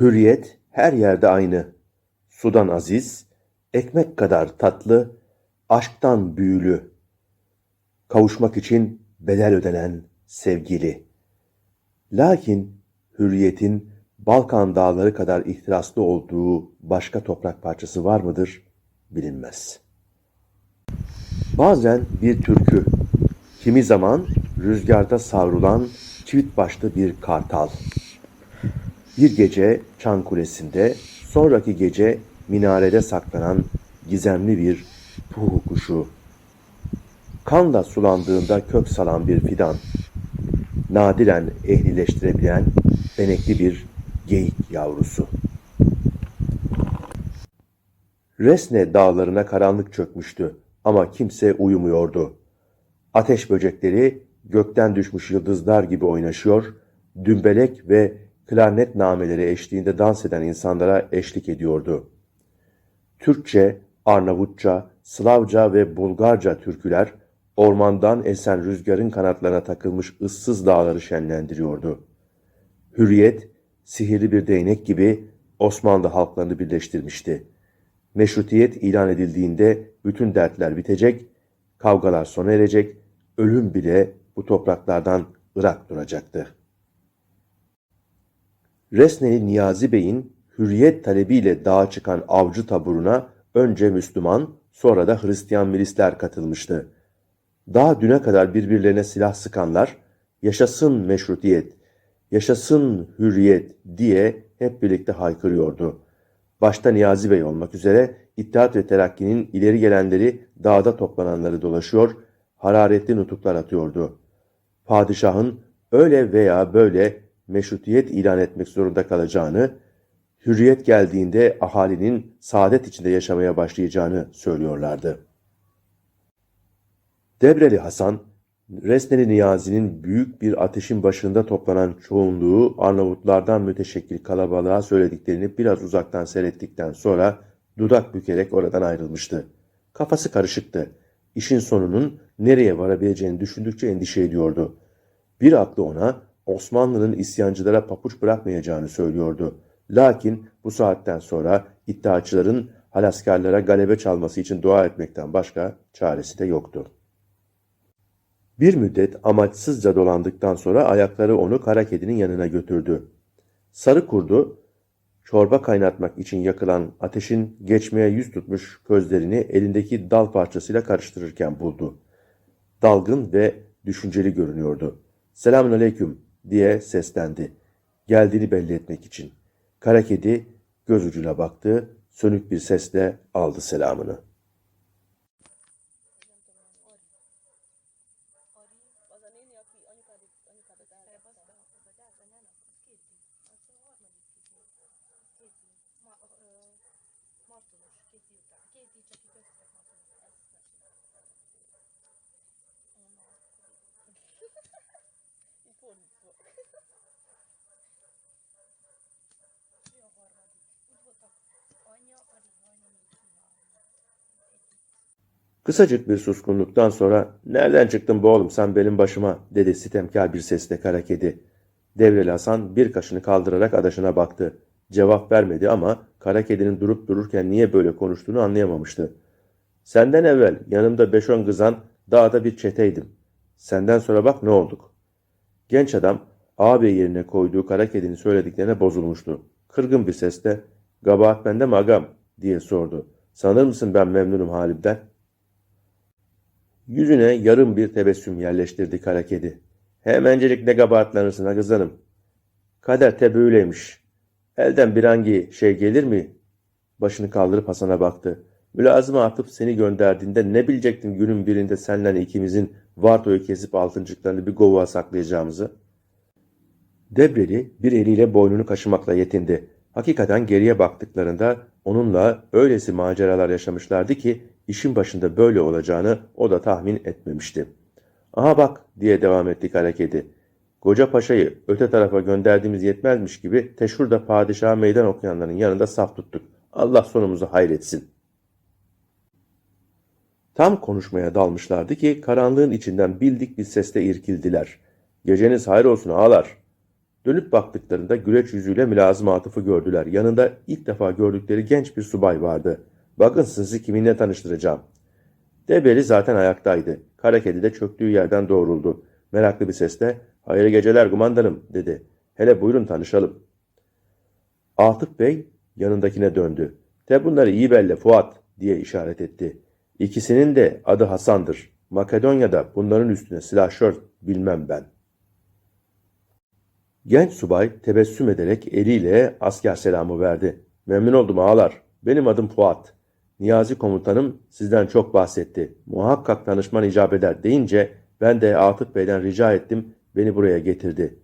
Hürriyet her yerde aynı. Sudan aziz, ekmek kadar tatlı, aşktan büyülü. Kavuşmak için bedel ödenen sevgili. Lakin hürriyetin Balkan dağları kadar ihtiraslı olduğu başka toprak parçası var mıdır bilinmez. Bazen bir türkü, kimi zaman rüzgarda savrulan çivit başlı bir kartal. Bir gece Çan Kulesi'nde, sonraki gece minarede saklanan gizemli bir puhu kuşu. Kanla sulandığında kök salan bir fidan. Nadiren ehlileştirebilen benekli bir geyik yavrusu. Resne dağlarına karanlık çökmüştü ama kimse uyumuyordu. Ateş böcekleri gökten düşmüş yıldızlar gibi oynaşıyor, dümbelek ve klarnet nameleri eşliğinde dans eden insanlara eşlik ediyordu. Türkçe, Arnavutça, Slavca ve Bulgarca türküler ormandan esen rüzgarın kanatlarına takılmış ıssız dağları şenlendiriyordu. Hürriyet, sihirli bir değnek gibi Osmanlı halklarını birleştirmişti. Meşrutiyet ilan edildiğinde bütün dertler bitecek, kavgalar sona erecek, ölüm bile bu topraklardan ırak duracaktı. Resneli Niyazi Bey'in hürriyet talebiyle dağa çıkan avcı taburuna önce Müslüman, sonra da Hristiyan milisler katılmıştı. Daha düne kadar birbirlerine silah sıkanlar, yaşasın meşrutiyet, yaşasın hürriyet diye hep birlikte haykırıyordu. Başta Niyazi Bey olmak üzere İttihat ve Terakki'nin ileri gelenleri dağda toplananları dolaşıyor, hararetli nutuklar atıyordu. Padişahın öyle veya böyle meşrutiyet ilan etmek zorunda kalacağını, hürriyet geldiğinde ahalinin saadet içinde yaşamaya başlayacağını söylüyorlardı. Debreli Hasan, Resneli Niyazi'nin büyük bir ateşin başında toplanan çoğunluğu Arnavutlardan müteşekkil kalabalığa söylediklerini biraz uzaktan seyrettikten sonra dudak bükerek oradan ayrılmıştı. Kafası karışıktı. İşin sonunun nereye varabileceğini düşündükçe endişe ediyordu. Bir aklı ona Osmanlı'nın isyancılara papuç bırakmayacağını söylüyordu. Lakin bu saatten sonra iddiaçıların halaskarlara galebe çalması için dua etmekten başka çaresi de yoktu. Bir müddet amaçsızca dolandıktan sonra ayakları onu kara kedinin yanına götürdü. Sarı kurdu, çorba kaynatmak için yakılan ateşin geçmeye yüz tutmuş közlerini elindeki dal parçasıyla karıştırırken buldu. Dalgın ve düşünceli görünüyordu. Selamun aleyküm diye seslendi. Geldiğini belli etmek için. Kara kedi göz ucuna baktı, sönük bir sesle aldı selamını. Kısacık bir suskunluktan sonra ''Nereden çıktın bu oğlum sen benim başıma?'' dedi sitemkar bir sesle kara kedi. Devreli Hasan bir kaşını kaldırarak adaşına baktı. Cevap vermedi ama kara kedinin durup dururken niye böyle konuştuğunu anlayamamıştı. ''Senden evvel yanımda beş on kızan dağda bir çeteydim. Senden sonra bak ne olduk.'' Genç adam ağabey yerine koyduğu kara kedinin söylediklerine bozulmuştu. Kırgın bir sesle ''Gabahat bende mi agam?'' diye sordu. ''Sanır mısın ben memnunum halimden?'' Yüzüne yarım bir tebessüm yerleştirdi kara kedi. Hemencilik ne kabahatlanırsın ha kızanım. Kader te böyleymiş. Elden bir hangi şey gelir mi? Başını kaldırıp Hasan'a baktı. Mülazıma atıp seni gönderdiğinde ne bilecektin günün birinde senle ikimizin Varto'yu kesip altıncıklarını bir govuğa saklayacağımızı? Debreli bir eliyle boynunu kaşımakla yetindi. Hakikaten geriye baktıklarında onunla öylesi maceralar yaşamışlardı ki işin başında böyle olacağını o da tahmin etmemişti. Aha bak diye devam etti hareketi. Koca paşayı öte tarafa gönderdiğimiz yetmezmiş gibi teşhurda padişaha meydan okuyanların yanında saf tuttuk. Allah sonumuzu hayretsin. Tam konuşmaya dalmışlardı ki karanlığın içinden bildik bir sesle irkildiler. Geceniz hayır olsun ağalar. Dönüp baktıklarında güleç yüzüyle mülazım Atıf'ı gördüler. Yanında ilk defa gördükleri genç bir subay vardı. Bakın sizi kiminle tanıştıracağım. Debeli zaten ayaktaydı. Kara kedi de çöktüğü yerden doğruldu. Meraklı bir sesle hayırlı geceler kumandanım dedi. Hele buyurun tanışalım. Atıf Bey yanındakine döndü. De bunları iyi belle Fuat diye işaret etti. İkisinin de adı Hasan'dır. Makedonya'da bunların üstüne silahşör bilmem ben. Genç subay tebessüm ederek eliyle asker selamı verdi. Memnun oldum ağalar. Benim adım Fuat. Niyazi komutanım sizden çok bahsetti. Muhakkak tanışman icap eder deyince ben de Atıf Bey'den rica ettim. Beni buraya getirdi.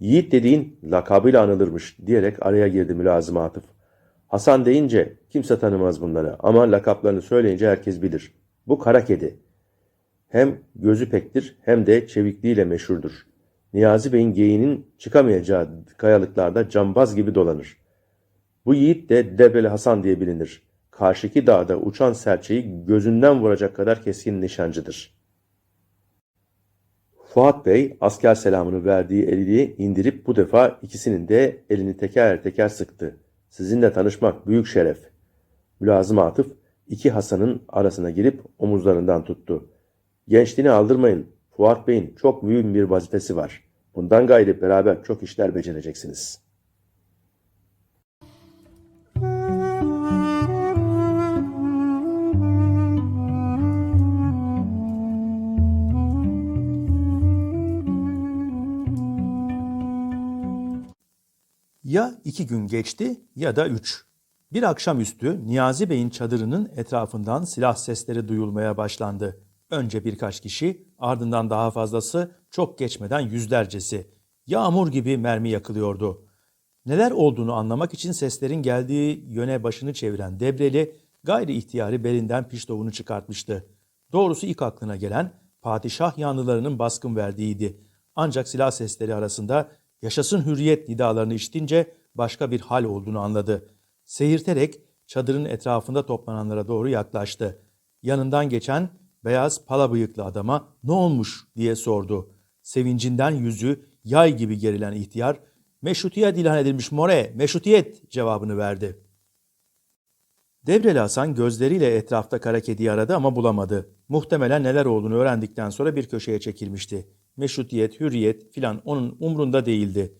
Yiğit dediğin lakabıyla anılırmış diyerek araya girdi mülazım Atıf. Hasan deyince kimse tanımaz bunları ama lakaplarını söyleyince herkes bilir. Bu kara kedi. Hem gözü pektir hem de çevikliğiyle meşhurdur. Niyazi Bey'in geyiğinin çıkamayacağı kayalıklarda cambaz gibi dolanır. Bu yiğit de Debeli Hasan diye bilinir. Karşıki dağda uçan serçeyi gözünden vuracak kadar keskin nişancıdır. Fuat Bey asker selamını verdiği elini indirip bu defa ikisinin de elini teker teker sıktı. Sizinle tanışmak büyük şeref. Mülazım Atıf iki Hasan'ın arasına girip omuzlarından tuttu. Gençliğini aldırmayın. Fuat Bey'in çok mühim bir vazifesi var. Bundan gayrı beraber çok işler becereceksiniz. Ya iki gün geçti ya da üç. Bir akşamüstü Niyazi Bey'in çadırının etrafından silah sesleri duyulmaya başlandı. Önce birkaç kişi, ardından daha fazlası, çok geçmeden yüzlercesi. Yağmur gibi mermi yakılıyordu. Neler olduğunu anlamak için seslerin geldiği yöne başını çeviren Debreli, gayri ihtiyari belinden piştovunu çıkartmıştı. Doğrusu ilk aklına gelen padişah yanlılarının baskın verdiğiydi. Ancak silah sesleri arasında yaşasın hürriyet nidalarını işitince başka bir hal olduğunu anladı. Seyirterek çadırın etrafında toplananlara doğru yaklaştı. Yanından geçen beyaz pala bıyıklı adama ne olmuş diye sordu. Sevincinden yüzü yay gibi gerilen ihtiyar, meşrutiyet ilan edilmiş more, meşrutiyet cevabını verdi. Devreli Hasan gözleriyle etrafta kara kediyi aradı ama bulamadı. Muhtemelen neler olduğunu öğrendikten sonra bir köşeye çekilmişti. Meşrutiyet, hürriyet filan onun umrunda değildi.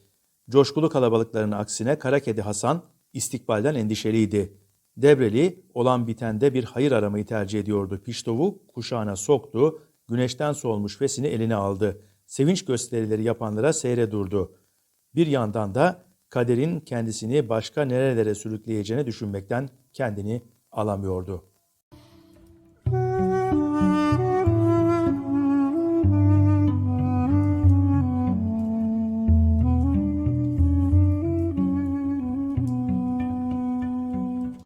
Coşkulu kalabalıkların aksine kara kedi Hasan istikbalden endişeliydi. Devreli olan bitende bir hayır aramayı tercih ediyordu. Piştovu kuşağına soktu, güneşten solmuş fesini eline aldı. Sevinç gösterileri yapanlara seyre durdu. Bir yandan da kaderin kendisini başka nerelere sürükleyeceğini düşünmekten kendini alamıyordu.